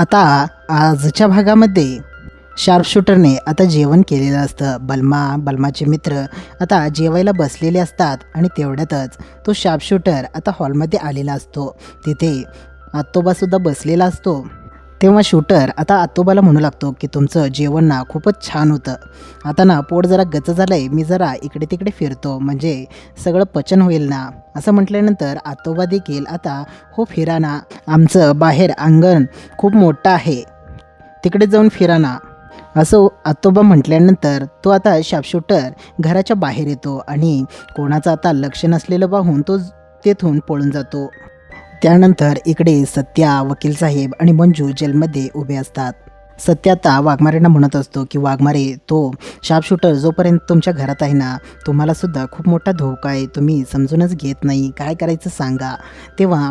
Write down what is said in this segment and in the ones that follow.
आता आजच्या भागामध्ये शार्पशूटरने आता जेवण केलेलं असतं. बलमा बलमाचे मित्र आता जेवायला बसलेले असतात आणि तेवढ्यातच तो शार्पशूटर आता हॉलमध्ये आलेला असतो. तिथे आत्तोबासुद्धा बसलेला असतो. तेव्हा शूटर आता आतोबाला म्हणू लागतो की तुमचं जेवण ना खूपच छान होतं. आता ना पोट जरा गच झालं आहे मी जरा इकडे तिकडे फिरतो म्हणजे सगळं पचन होईल ना. असं म्हटल्यानंतर आतोबा देखील आता हो फिरा ना आमचं बाहेर अंगण खूप मोठं आहे. तिकडे जाऊन फिरा ना असं आतोबा म्हटल्यानंतर तो आता शापशूटर घराच्या बाहेर येतो आणि कोणाचं आता लक्ष नसलेलं पाहून तो तेथून पळून जातो. त्यानंतर इकडे सत्या वकील साहेब आणि मंजू जेलमध्ये उभे असतात. सत्य आता वाघमारेंना म्हणत असतो की वाघमारे तो शार्पशूटर जोपर्यंत तुमच्या घरात आहे ना तुम्हाला सुद्धा खूप मोठा धोका आहे. तुम्ही समजूनच घेत नाही. काय करायचं सांगा. तेव्हा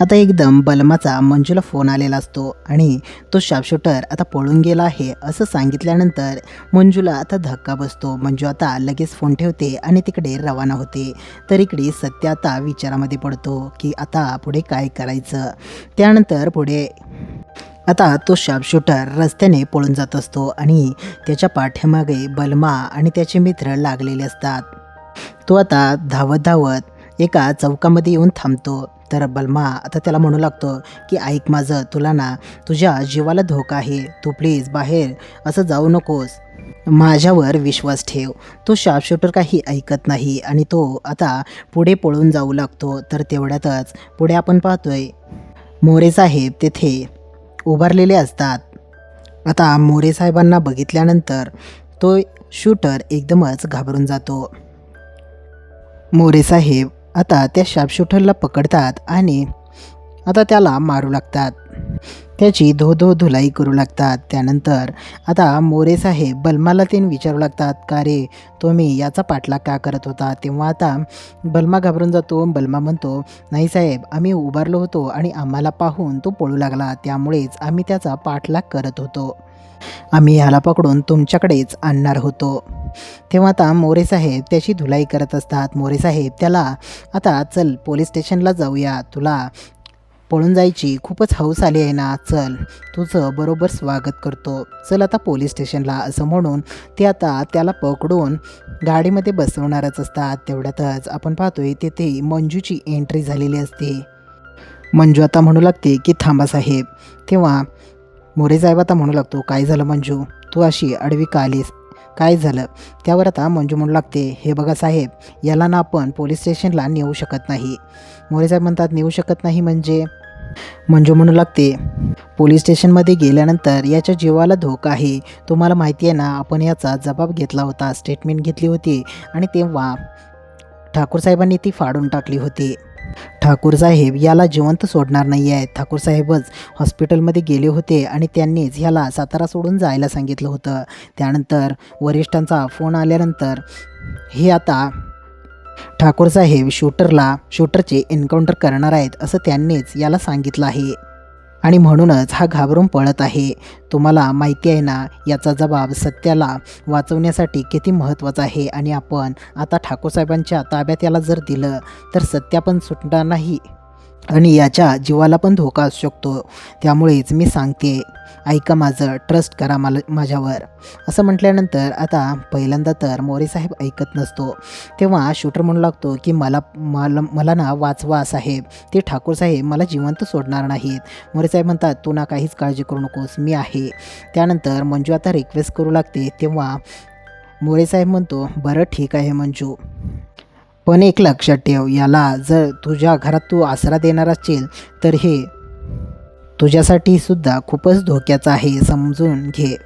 आता एकदम बलमाचा मंजूला फोन आलेला असतो आणि तो शार्पशूटर आता पळून गेला आहे. असं सांगितल्यानंतर मंजूला आता धक्का बसतो. मंजू आता लगेच फोन ठेवते आणि तिकडे रवाना होते. तर इकडे सत्य आता विचारामध्ये पडतो की आता पुढे काय करायचं? त्यानंतर पुढे आता तो शार्पशूटर रस्त्याने पळून जात असतो आणि त्याच्या पाठीमागे बलमा आणि त्याचे मित्र लागलेले असतात. तो आता धावत धावत एका चौकामध्ये येऊन थांबतो. तर बलमा आता त्याला म्हणू लागतो की ऐक माझं तुला ना तुझ्या जीवाला धोका आहे. तू प्लीज बाहेर असं जाऊ नकोस. माझ्यावर विश्वास ठेव. तो शार्पशूटर काही ऐकत नाही आणि तो आता पुढे पळून जाऊ लागतो. तर तेवढ्यातच पुढे आपण पाहतोय मोरे साहेब तेथे उभारलेले असतात. आता मोरे साहेबांना बघितल्यानंतर तो शूटर एकदमच घाबरून जातो. मोरे साहेब आता त्या शार्पशूटरला पकडतात आणि आता त्याला मारू लागतात. त्याची धो धो धुलाई करू लागतात. त्यानंतर आता मोरे साहेब बलमाला ते विचारू लागतात का रे तुम्ही याचा पाठलाग का करत होता? तेव्हा आता बलमा घाबरून जातो. बलमा म्हणतो नाही साहेब आम्ही उभारलो होतो आणि आम्हाला पाहून तो पळू लागला. त्यामुळेच आम्ही त्याचा पाठलाग करत होतो. आम्ही ह्याला पकडून तुमच्याकडेच आणणार होतो. तेव्हा आता मोरे साहेब त्याची धुलाई करत असतात. मोरे साहेब त्याला आता चल पोलीस स्टेशनला जाऊया. तुला पळून जायची. खूपच हौस आली आहे ना. चल तुझं बरोबर स्वागत करतो. चल आता पोलीस स्टेशनला असं म्हणून ते आता त्याला पकडून गाडीमध्ये बसवणारच असतात. तेवढ्यातच आपण पाहतोय तिथे मंजूची एंट्री झालेली असते. मंजू आता म्हणू लागते की थांबा साहेब. तेव्हा मोरे साहेब आता म्हणू लागतो काय झालं मंजू? तू अशी अडवी का आलीस? काय झालं? त्यावर आता मंजू म्हणू लागते हे बघा साहेब याला ना आपण पोलीस स्टेशनला नेऊ शकत नाही. मोरे साहेब म्हणतात नेऊ शकत नाही म्हणजे? मंजू म्हणू लागते पोलीस स्टेशनमध्ये गेल्यानंतर याच्या जीवाला धोका आहे. तुम्हाला माहिती आहे ना आपण याचा जबाब घेतला होता स्टेटमेंट घेतली होती आणि तेव्हा ठाकूर साहेबांनी ती फाडून टाकली होती. ठाकूर साहेब याला जिवंत सोडणार नाही आहे ठाकूर साहेबच हॉस्पिटलमध्ये गेले होते आणि त्यांनीच ह्याला सातारा सोडून जायला सांगितलं होतं. त्यानंतर वरिष्ठांचा फोन आल्यानंतर हे आता ठाकूर साहेब शूटरला शूटरचे एन्काउंटर करणार आहेत असं त्यांनीच याला सांगितलं आहे. आणि म्हणूनच हा घाबरून पळत आहे. तुम्हाला माहिती आहे ना याचा जबाब सत्याला वाचवण्यासाठी किती महत्त्वाचा आहे आणि आपण आता ठाकूर साहेबांच्या ताब्यात याला जर दिलं तर सत्या पण सुटणार नाही. आणि याच्या जीवाला पण धोका असू शकतो. त्यामुळेच मी सांगते ऐका माझं ट्रस्ट करा मला माझ्यावर. असं म्हटल्यानंतर आता पहिल्यांदा तर मोरे साहेब ऐकत नसतो. तेव्हा शूटर म्हणू लागतो की मला मला मला ना वाचवा साहेब. ते ठाकूर साहेब मला जिवंत सोडणार नाहीत. मोरे साहेब म्हणतात तू ना काहीच काळजी करू नकोस मी आहे. त्यानंतर मंजू आता रिक्वेस्ट करू लागते. तेव्हा मोरे साहेब म्हणतो बरं ठीक आहे मंजू. पण एक लक्षात ठेव याला जर तुझ्या घरात तू आसरा देणार असशील तर हे तुझ्यासाठी सुद्धा खूपच धोक्याचं आहे समजून घे.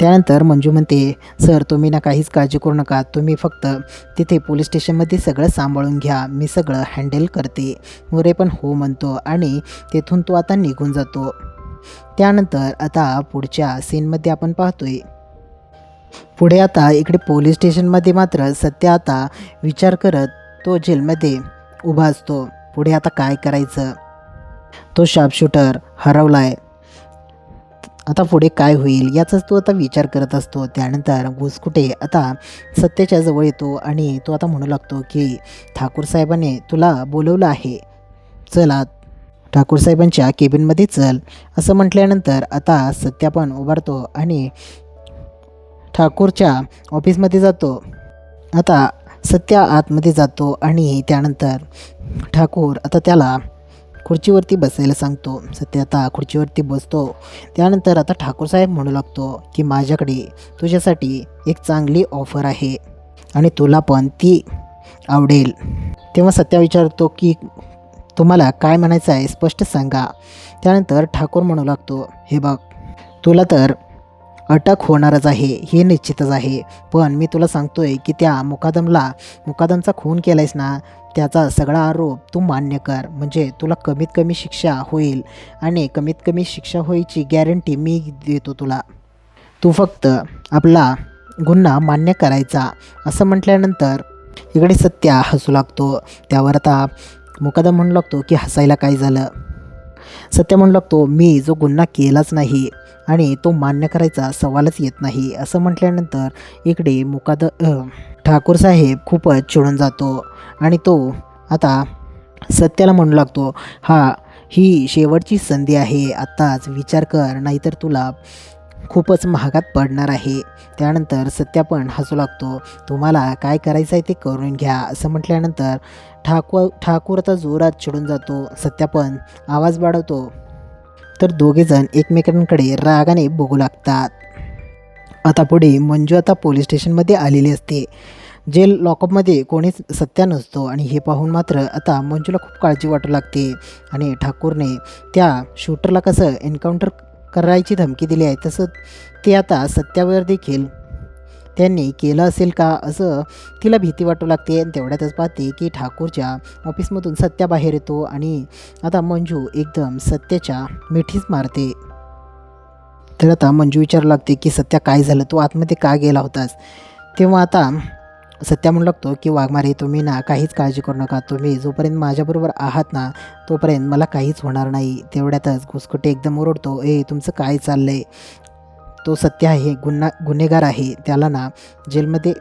त्यानंतर मंजू म्हणते सर तुम्ही ना काहीच काळजी करू नका. तुम्ही फक्त तिथे पोलीस स्टेशनमध्ये सगळं सांभाळून घ्या. मी सगळं हँडल करते. मोरे पण हो म्हणतो आणि तेथून तो आता निघून जातो. त्यानंतर आता पुढच्या सीनमध्ये आपण पाहतोय. पुढे आता इकडे पोलीस स्टेशनमध्ये मात्र सत्या आता विचार करत तो जेलमध्ये उभा असतो. पुढे आता काय करायचं? तो शार्पशूटर हरवलाय. आता पुढे काय होईल याचाच तो आता विचार करत असतो. त्यानंतर घुसकुटे आता सत्तेच्या जवळ येतो आणि तो आता म्हणू लागतो की ठाकूर साहेबाने तुला बोलवलं आहे. चल आत ठाकूर साहेबांच्या केबिनमध्ये चल. असं म्हटल्यानंतर आता सत्या पण उभारतो आणि ठाकूरच्या ऑफिसमध्ये जातो. आता सत्या आतमध्ये जातो आणि त्यानंतर ठाकूर आता त्याला खुर्चीवरती बसायला सांगतो. सत्य आता खुर्चीवरती बसतो. त्यानंतर आता ठाकूर साहेब म्हणू लागतो की माझ्याकडे तुझ्यासाठी एक चांगली ऑफर आहे आणि तुला पण ती आवडेल. तेव्हा सत्या विचारतो की तुम्हाला काय म्हणायचं आहे? स्पष्ट सांगा. त्यानंतर ठाकूर म्हणू लागतो हे बघ तुला तर अटक होणारच आहे हे निश्चितच आहे. पण मी तुला सांगतोय की त्या मुकादमला मुकादमचा खून केलायस ना त्याचा सगळा आरोप तू मान्य कर. म्हणजे तुला कमीत कमी शिक्षा होईल आणि कमीत कमी शिक्षा होईची गॅरंटी मी देतो तुला. तू फक्त आपला गुन्हा मान्य करायचा. असं म्हटल्यानंतर इकडे सत्या हसू लागतो. त्यावर आता मुकादम म्हणू लागतो की हसायला काय झालं? सत्य म्हणू लागतो मी जो गुन्हा केलाच नाही आणि तो मान्य करायचा सवालच येत नाही असं म्हटल्यानंतर इकडे मुकाद ठाकूर साहेब खूपच चिडून जातो आणि तो आता सत्याला म्हणू लागतो हा ही शेवटची संधी आहे आत्ताच विचार कर नाहीतर तुला खूपच महागात पडणार आहे. त्यानंतर सत्या पण हसू लागतो. तुम्हाला काय करायचं आहे ते करून घ्या असं म्हटल्यानंतर ठाकूर ठाकूर आता जोरात चिडून जातो. सत्या पण आवाज वाढवतो. तर दोघेजण एकमेकांकडे रागाने बघू लागतात. आता पुढे मंजू आता पोलीस स्टेशनमध्ये आलेली असते. जेल लॉकअपमध्ये कोणीच सत्या नसतो आणि हे पाहून मात्र आता मंजूला खूप काळजी वाटू लागते. आणि ठाकूरने त्या शूटरला कसं एन्काउंटर करायची धमकी दिली आहे. तसं ते आता सत्यावर देखील त्यांनी केलं असेल का असं तिला भीती वाटू लागते. आणि तेवढ्यातच पाहते की ठाकूरच्या ऑफिसमधून सत्या बाहेर येतो आणि आता मंजू एकदम सत्याच्या मिठीच मारते. तर आता मंजू विचारू लागते की सत्या काय झालं? तू आतमध्ये का गेला होतास? तेव्हा आता सत्या म्हणू लागतो की वाघमारे तुम्ही ना काहीच काळजी करू नका. तुम्ही जोपर्यंत माझ्याबरोबर आहात ना तोपर्यंत मला काहीच होणार नाही. तेवढ्यातच घुसकुटे एकदम ओरडतो ए तुमचं काय चाललं आहे तो सत्य आहे गुन्हा गुन्हेगार आहे. त्याला ना जेलमध्ये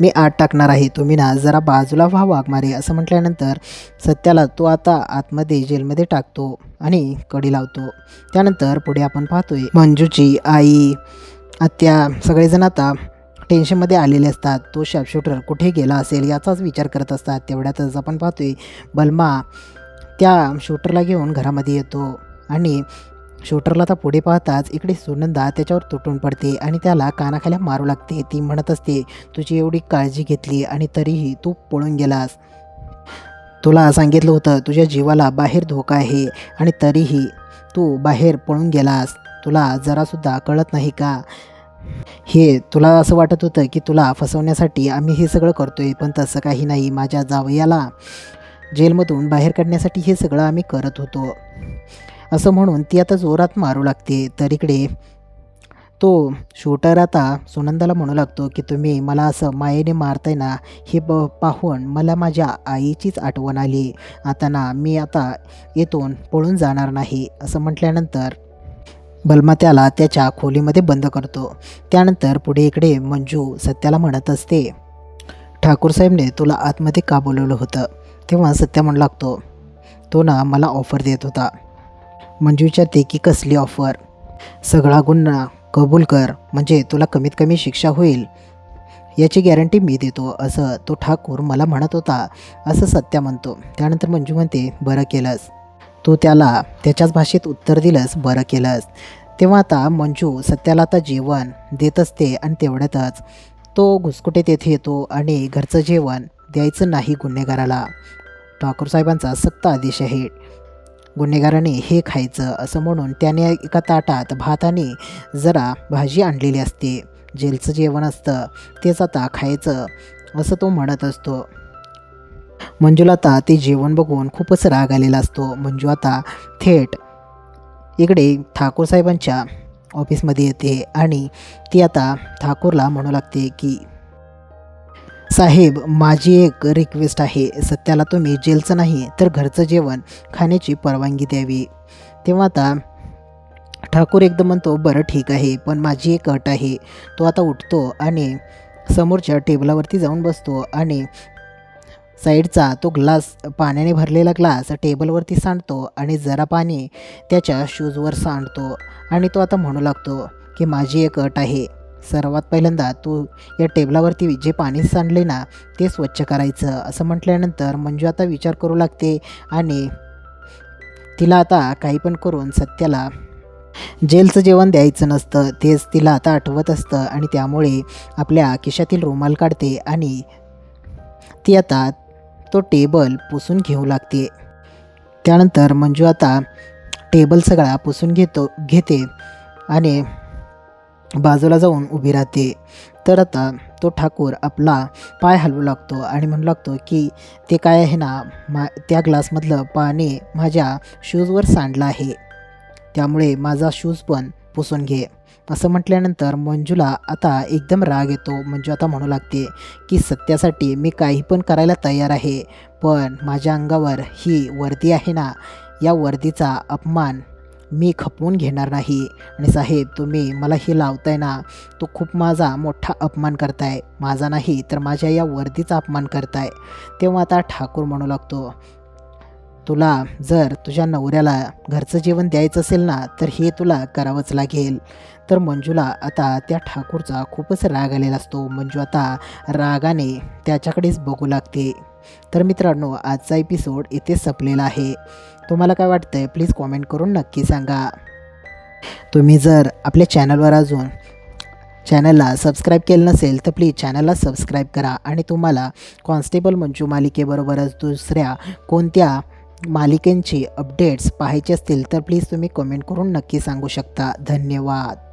मी आत टाकणार आहे. तुम्ही ना जरा बाजूला व्हा वाघमारे असं म्हटल्यानंतर सत्याला तो आता आतमध्ये जेलमध्ये टाकतो आणि कडी लावतो. त्यानंतर पुढे आपण पाहतोय मंजूची आई आत्या सगळेजण आता टेन्शनमध्ये आलेले असतात. तो शूटर कुठे गेला असेल याचाच विचार करत असतात. तेवढ्यातच आपण पाहतोय बलमा त्या शूटरला घेऊन घरामध्ये येतो आणि शूटरला तर पुढे पाहताच इकडे सुनंदा त्याच्यावर तुटून पडते आणि त्याला कानाखाल्या मारू लागते. ती म्हणत असते तुझी एवढी काळजी घेतली आणि तरीही तू पळून गेलास. तुला सांगितलं होतं तुझ्या जीवाला बाहेर धोका आहे आणि तरीही तू बाहेर पळून गेलास. तुला जरासुद्धा कळत नाही का? हे तुला असं वाटत होतं की तुला फसवण्यासाठी आम्ही हे सगळं करतोय पण तसं काही नाही. माझ्या जावयाला जेलमधून बाहेर काढण्यासाठी हे सगळं आम्ही करत होतो. असं म्हणून ती आता जोरात मारू लागते. तर इकडे तो शूटर आता सुनंदाला म्हणू लागतो की तुम्ही मला असं मायेने मारताय ना हे ब पाहून मला माझ्या आईचीच आठवण आली. आता ना मी आता येथून पळून जाणार नाही. असं म्हटल्यानंतर बलमा त्याला त्याच्या खोलीमध्ये बंद करतो. त्यानंतर पुढे इकडे मंजू सत्याला म्हणत असते ठाकूर साहेबने तुला आतमध्ये का बोलवलं होतं? तेव्हा सत्या म्हणू लागतो तो ना मला ऑफर देत होता. मंजू विचारते की कसली ऑफर सगळा गुन्हा कबूल कर म्हणजे तुला कमीत कमी शिक्षा होईल. याची गॅरंटी मी देतो असं तो ठाकूर मला म्हणत होता असं सत्या म्हणतो. त्यानंतर मंजू म्हणते बरं केलंस. तू त्याला त्याच्याच भाषेत उत्तर दिलंस बरं केलंस. तेव्हा आता मंजू सत्याला आता जेवण देत असते आणि तेवढ्यातच तो घुसकुटे तेथे येतो आणि घरचं जेवण द्यायचं नाही गुन्हेगाराला. ठाकूर साहेबांचा सक्त आदेश आहे. गुन्हेगाराने हे खायचं असं म्हणून त्याने एका ताटात भात आणि जरा भाजी आणलेली असते. जेलचं जेवण असतं तेच आता खायचं असं तो म्हणत असतो. मंजूला आता ते जेवण बघून खूपच राग आलेला असतो. मंजू आता थेट इकडे ठाकूर साहेबांच्या ऑफिसमध्ये येते आणि ती आता ठाकूरला म्हणू लागते की साहेब माझी एक रिक्वेस्ट आहे. सत्याला तुम्ही जेलचं नाही तर घरचं जेवण खाण्याची परवानगी द्यावी. तेव्हा आता ठाकूर एकदम म्हणतो बरं ठीक आहे पण माझी एक अट आहे. तो आता उठतो आणि समोरच्या टेबलावरती जाऊन बसतो आणि साईडचा तो ग्लास पाण्याने भरलेला ग्लास टेबलवरती सांडतो आणि जरा पाणी त्याच्या शूजवर सांडतो. आणि तो आता म्हणू लागतो की माझी एक अट आहे. सर्वात पहिल्यांदा तू या टेबलावरती जे पाणी सांडले ना ते स्वच्छ करायचं. असं म्हटल्यानंतर मंजू आता विचार करू लागते आणि तिला आता काही पण करून सत्याला जेलचं जेवण द्यायचं नसतं. तेच तिला आता आठवत असतं आणि त्यामुळे आपल्या खिशातील रुमाल काढते आणि ती आता तो टेबल पुसून घेऊ लागते. त्यानंतर मंजू आता टेबल सगळा पुसून घेतो घेते आणि बाजूला जाऊन उभी राहते. तर आता तो ठाकूर आपला पाय हलवू लागतो आणि म्हणू लागतो की ते काय आहे ना मा त्या ग्लासमधलं पाणी माझ्या शूजवर सांडलं आहे. त्यामुळे माझा शूज पण पुसून घे. असं म्हटल्यानंतर मंजूला आता एकदम राग येतो. मंजू आता म्हणू लागते की सत्यासाठी मी काही पण करायला तयार आहे पण माझ्या अंगावर ही वर्दी आहे ना या वर्दीचा अपमान मी खपवून घेणार नाही. आणि साहेब तुम्ही मला हे लावताय ना तो खूप माझा मोठा अपमान करताय. माझा नाही तर माझ्या या वर्दीचा अपमान करताय. तेव्हा आता ठाकूर म्हणू लागतो तुला जर तुझ्या नवऱ्याला घरचं जेवण द्यायचं असेल ना तर हे तुला करावंच लागेल. तर मंजूला आता त्या ठाकूरचा खूपच राग आलेला असतो. मंजू आता रागाने त्याच्याकडेच बघू लागते. तर मित्रांनो आजचा एपिसोड इथे संपलेला आहे. तुम्हाला काय वाटतं आहे प्लीज कॉमेंट करून नक्की सांगा. तुम्ही जर आपल्या चॅनलवर अजून चॅनलला सबस्क्राईब केलं नसेल तर प्लीज चॅनलला सबस्क्राईब करा. आणि तुम्हाला कॉन्स्टेबल मंजू मालिकेबरोबरच दुसऱ्या कोणत्या मालिकेंची अपडेट्स पाहायचे असतील तर प्लीज तुम्ही कमेंट करून नक्की सांगू शकता. धन्यवाद.